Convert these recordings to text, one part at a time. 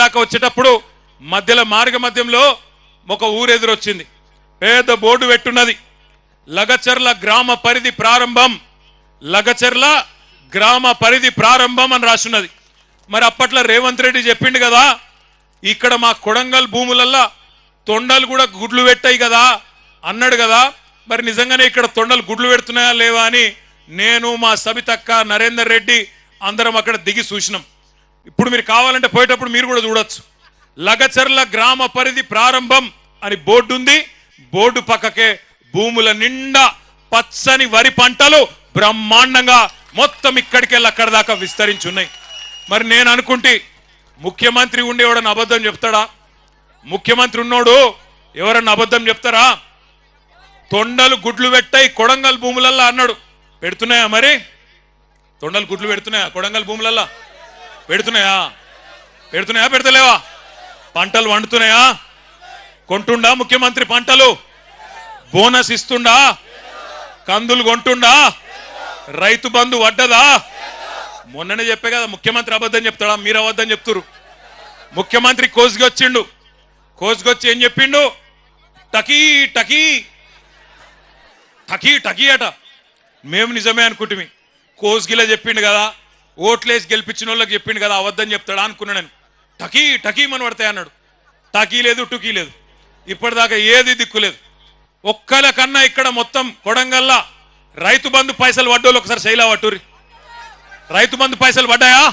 దాకా వచ్చేటప్పుడు మధ్యలో మార్గ మధ్యంలో ఒక ఊరెదురొచ్చింది పేద పెద్ద బోర్డు పెట్టున్నది. లగచర్ల గ్రామ పరిధి ప్రారంభం. లగచర్ల గ్రామ పరిధి ప్రారంభం అని రాసున్నది. మరి అప్పట్లో రేవంత్ రెడ్డి చెప్పిండు కదా ఇక్కడ మా కొడంగల్ భూములల్లా తొండలు కూడా గుడ్లు పెట్టాయి కదా అన్నాడు కదా మరి నిజంగానే ఇక్కడ తొండలు గుడ్లు పెడుతున్నాయా లేవా అని నేను మా సబితక్క నరేందర్ రెడ్డి అందరం అక్కడ దిగి చూసినాం. ఇప్పుడు మీరు కావాలంటే పోయేటప్పుడు మీరు కూడా చూడొచ్చు. లగచర్ల గ్రామ పరిధి ప్రారంభం అని బోర్డు ఉంది. బోర్డు పక్కకే భూముల నిండా పచ్చని వరి పంటలు బ్రహ్మాండంగా మొత్తం ఇక్కడికెళ్ళి అక్కడ దాకా విస్తరించున్నాయి. మరి నేను అనుకుంటే ముఖ్యమంత్రి ఉండేవాడని అబద్ధం చెప్తాడా? ముఖ్యమంత్రి ఉన్నోడు ఎవరన్నా అబద్ధం చెప్తారా? తొండలు గుడ్లు పెట్టాయి కొడంగల్ భూములల్లా అన్నాడు. పెడుతున్నాయా మరి? తొండలు గుడ్లు పెడుతున్నాయా కొడంగల్ భూములల్లా? పెడుతున్నాయా? పెడుతున్నాయా పెడతలేవా? పంటలు వండుతున్నాయా? కొంటుండా ముఖ్యమంత్రి పంటలు? బోనస్ ఇస్తుండా? కందులు కొంటుండా? రైతు బంధు వడ్డదా? మొన్ననే చెప్పే కదా ముఖ్యమంత్రి అబద్ధం చెప్తాడా? మీరు అబద్ధం చెప్తురు ముఖ్యమంత్రి కోసుకొచ్చిండు. కోసుకొచ్చి ఏం చెప్పిండు? టకీ టకీ. టకీ టకీ అట. మేము నిజమే అనుకుంటుమి. కోసుగిలా చెప్పిండు కదా. ఓట్లేసి గెలిపించిన వాళ్ళకి చెప్పిండు కదా అవద్దని చెప్తాడా అనుకున్నా నేను. టకీ టకీ మన పడతాయి అన్నాడు. టకీ లేదు టుకీ లేదు. ఇప్పటిదాకా ఏది దిక్కులేదు ఒక్కల కన్నా ఇక్కడ మొత్తం కొడంగల్లా రైతు బంధు పైసలు పడ్డోళ్ళు ఒకసారి శైలా పట్టురి రైతు బంధు పైసలు పడ్డాయా?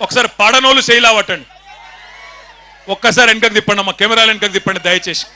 ఒకసారి పడనోళ్ళు శైలా పట్టండి. ఒక్కసారి వెనకకు తిప్పండి అమ్మ కెమెరాలు వెనకకు తిప్పండి దయచేసి.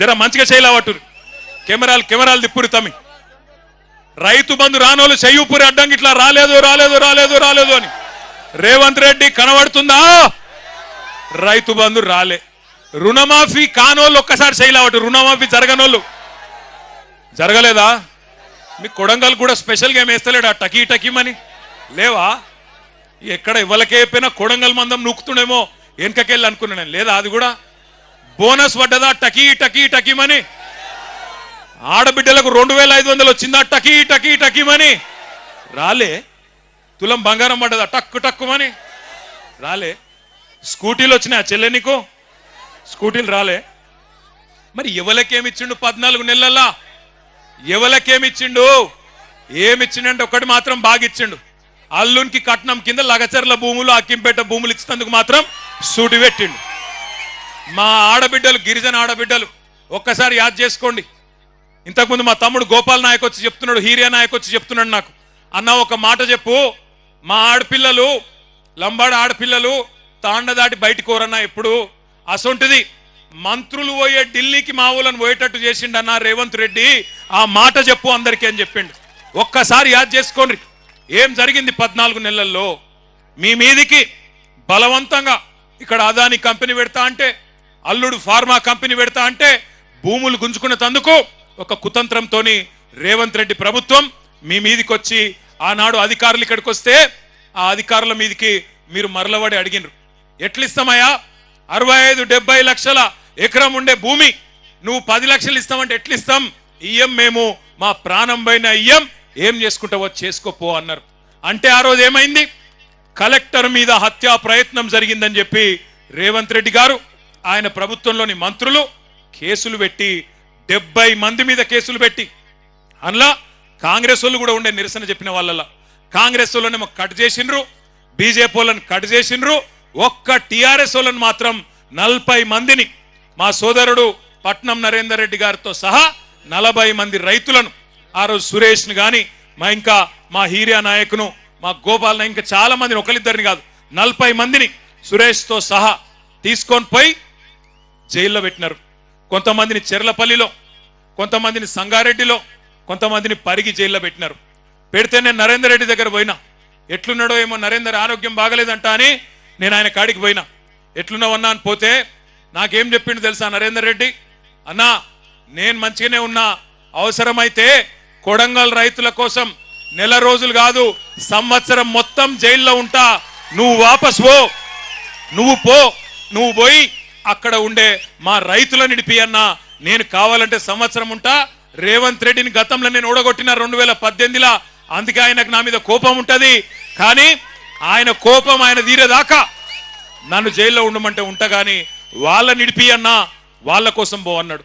జర మంచిగా శైలా పట్టురి కెమెరాలు కెమెరాలు తిప్పురు తమ్మి. రైతు బంధు రానోళ్ళు చెయ్యూపురి అడ్డంకి ఇట్లా రాలేదు రాలేదు రాలేదు రాలేదు అని. రేవంత్ రెడ్డి కనబడుతుందా? రైతు బంధు రాలే. రుణమాఫీ కానోళ్ళు ఒక్కసారి చేయలేవట రుణమాఫీ జరగనోళ్ళు. జరగలేదా? మీ కొడంగల్ కూడా స్పెషల్గా ఏం వేస్తలేడా? టకీ టకీమని లేవా? ఎక్కడ ఇవ్వలకే చెప్పినా కొడంగల్ మందం నూకుతుండేమో వెనకకెళ్ళి అనుకున్నాను లేదా అది కూడా? బోనస్ పడ్డదా? టకీ టకీ టకీమని ఆడబిడ్డలకు రెండు వేల ఐదు వందలు వచ్చిందా? టకీ టకీ టకీమని రాలే. తులం బంగారం పడ్డదా? టక్కు టక్కుమని రాలే. స్కూటీలు వచ్చినాయా చెల్లె నీకు? స్కూటీలు రాలే. మరి ఎవలకేమిచ్చిండు పద్నాలుగు నెలల్లో? ఎవలకేమిచ్చిండు? ఏమిచ్చిండంటే ఒకటి మాత్రం బాగా ఇచ్చిండు అల్లునికి కట్నం కింద లగచర్ల భూములు అక్కింపేట భూములు ఇచ్చినందుకు మాత్రం సూటి పెట్టిండు మా ఆడబిడ్డలు గిరిజన ఆడబిడ్డలు ఒక్కసారి యాద్ చేసుకోండి. ఇంతకుముందు మా తమ్ముడు గోపాల్ నాయక్ వచ్చి చెప్తున్నాడు హీరియా నాయక్ వచ్చి చెప్తున్నాడు నాకు. అన్న ఒక మాట చెప్పు. మా ఆడపిల్లలు లంబాడ ఆడపిల్లలు తాండ దాటి బయటికి కోరన్నా ఎప్పుడు? అసొంటిది. మంత్రులు పోయే ఢిల్లీకి మా ఊళ్ళని పోయేటట్టు చేసిండన్న రేవంత్ రెడ్డి. ఆ మాట చెప్పు అందరికీ అని చెప్పిండు. ఒక్కసారి యాద్ చేసుకోండి. ఏం జరిగింది పద్నాలుగు నెలల్లో? మీ మీదికి బలవంతంగా ఇక్కడ అదాని కంపెనీ పెడతా అంటే అల్లుడు ఫార్మా కంపెనీ పెడతా అంటే భూములు గుంజుకున్న తందుకు ఒక కుతంత్రంతోని రేవంత్ రెడ్డి ప్రభుత్వం మీ మీదికి వచ్చి ఆనాడు అధికారులు ఇక్కడికి వస్తే ఆ అధికారుల మీదికి మీరు మరలబడి అడిగినరు. ఎట్లిస్తామయ్యా? అరవై ఐదు డెబ్బై లక్షల ఎకరం ఉండే భూమి నువ్వు పది లక్షలు ఇస్తామంటే ఎట్లిస్తాం? ఇయ్యం మేము మా ప్రాణం పైన ఇయ్యం ఏం చేసుకుంటావో చేసుకోపో అన్నారు. అంటే ఆ రోజు ఏమైంది? కలెక్టర్ మీద హత్యా ప్రయత్నం జరిగిందని చెప్పి రేవంత్ రెడ్డి గారు ఆయన ప్రభుత్వంలోని మంత్రులు కేసులు పెట్టి డెబ్బై మంది మీద కేసులు పెట్టి అందులో కాంగ్రెస్ వాళ్ళు కూడా ఉండే నిరసన చెప్పిన వాళ్ళలో కాంగ్రెస్ వాళ్ళనేమో కట్ చేసిండ్రు బీజేపీ వాళ్ళని కట్ చేసిండ్రు ఒక్క టీఆర్ఎస్ వాళ్ళని మాత్రం నలభై మందిని మా సోదరుడు పట్నం నరేందర్ రెడ్డి గారితో సహా నలభై మంది రైతులను ఆ రోజు సురేష్ను కానీ మా ఇంకా మా హీరియా నాయకును మా గోపాల్ ఇంకా చాలా మందిని ఒకరిద్దరిని కాదు నలభై మందిని సురేష్తో సహా తీసుకొని పోయి జైల్లో పెట్టినారు. కొంతమందిని చెర్లపల్లిలో కొంతమందిని సంగారెడ్డిలో కొంతమందిని పరిగి జైల్లో పెట్టినారు. పెడితే నేను నరేందర్ రెడ్డి దగ్గర పోయినా. ఎట్లున్నాడో ఏమో నరేందర్ ఆరోగ్యం బాగలేదంట అని నేను ఆయన కాడికి పోయినా. ఎట్లున్నావన్నా అని పోతే నాకేం చెప్పిండు తెలుసా నరేందర్ రెడ్డి? అన్నా నేను మంచిగానే ఉన్నా. అవసరమైతే కొడంగల్ రైతుల కోసం నెల రోజులు కాదు సంవత్సరం మొత్తం జైల్లో ఉంటా. నువ్వు వాపస్ పో. నువ్వు పో. నువ్వు పోయి అక్కడ ఉండే మా రైతులను నిడిపి అన్నా నేను కావాలంటే సంవత్సరం ఉంటా. రేవంత్ రెడ్డిని గతంలో నేను ఓడగొట్టిన రెండు వేల పద్దెనిమిదిలా అందుకే ఆయనకు నా మీద కోపం ఉంటుంది. కానీ ఆయన కోపం ఆయన తీరేదాకా నన్ను జైల్లో ఉండమంటే ఉంటా గాని వాళ్ళ నిడిపి అన్నా వాళ్ళ కోసం పో అన్నాడు.